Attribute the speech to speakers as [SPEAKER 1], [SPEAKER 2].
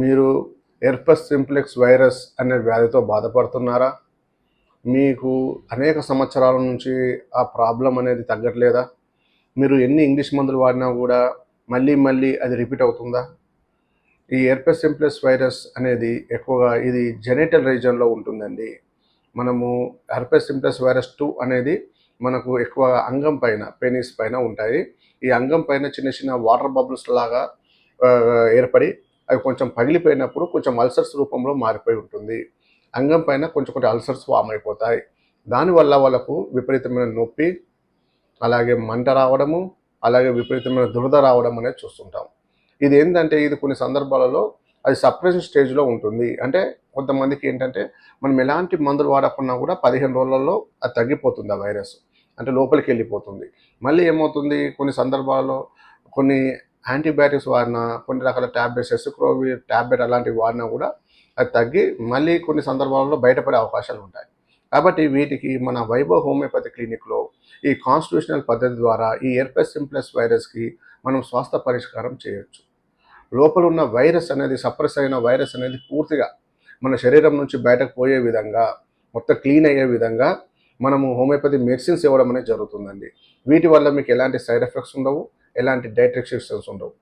[SPEAKER 1] మీరు ఎర్పస్ simplex virus అనే వ్యాధితో బాధపడుతున్నారా? మీకు అనేక సంవత్సరాల నుంచి ఆ ప్రాబ్లం అనేది తగ్గట్లేదా? మీరు ఎన్ని ఇంగ్లీష్ మందులు వాడినా కూడా మళ్ళీ మళ్ళీ అది రిపీట్ అవుతుందా? ఈ ఎర్పస్ సింప్లెక్స్ వైరస్ అనేది ఎక్కువగా ఇది జెనేటల్ రీజన్లో ఉంటుందండి. మనము హెర్పస్ సింప్లెక్స్ వైరస్ టూ అనేది మనకు ఎక్కువ అంగం పైన పెనిస్ పైన ఉంటాయి. ఈ అంగం పైన చిన్న చిన్న వాటర్ బబుల్స్ లాగా ఏర్పడి అవి కొంచెం పగిలిపోయినప్పుడు కొంచెం అల్సర్స్ రూపంలో మారిపోయి ఉంటుంది. అంగం పైన కొంచెం కొంచెం అల్సర్స్ ఫామ్ అయిపోతాయి. దానివల్ల వాళ్ళకు విపరీతమైన నొప్పి అలాగే మంట రావడము అలాగే విపరీతమైన దురద రావడం అనేది చూస్తుంటాం. ఇది ఏంటంటే ఇది కొన్ని సందర్భాలలో అది సప్రెషన్ స్టేజ్లో ఉంటుంది. అంటే కొంతమందికి ఏంటంటే మనం ఎలాంటి మందులు వాడకున్నా కూడా పదిహేను రోజులలో అది తగ్గిపోతుంది ఆ వైరస్. అంటే లోపలికి వెళ్ళిపోతుంది. మళ్ళీ ఏమవుతుంది? కొన్ని సందర్భాల్లో కొన్ని యాంటీబయాటిక్స్ వాడినా కొన్ని రకాల ట్యాబ్లెట్స్ ఎస్క్రోవి ట్యాబ్లెట్ అలాంటివి వాడినా కూడా అది తగ్గి మళ్ళీ కొన్ని సందర్భాలలో బయటపడే అవకాశాలు ఉంటాయి. కాబట్టి వీటికి మన వైభవ్ హోమియోపతి క్లినిక్లో ఈ కాన్స్టిట్యూషనల్ పద్ధతి ద్వారా ఈ ఎర్పెస్ సింప్లెస్ వైరస్కి మనం స్వాస్థ పరిష్కారం చేయొచ్చు. లోపల ఉన్న వైరస్ అనేది సప్రెస్ అయిన వైరస్ అనేది పూర్తిగా మన శరీరం నుంచి బయటకు పోయే విధంగా మొత్తం క్లీన్ అయ్యే విధంగా మనము హోమియోపతి మెడిసిన్స్ ఇవ్వడం అనేది జరుగుతుందండి. వీటి వల్ల మీకు ఎలాంటి సైడ్ ఎఫెక్ట్స్ ఉండవు. ఎలాంటి డైట్ రెస్ట్రిక్షన్స్ ఉండవు.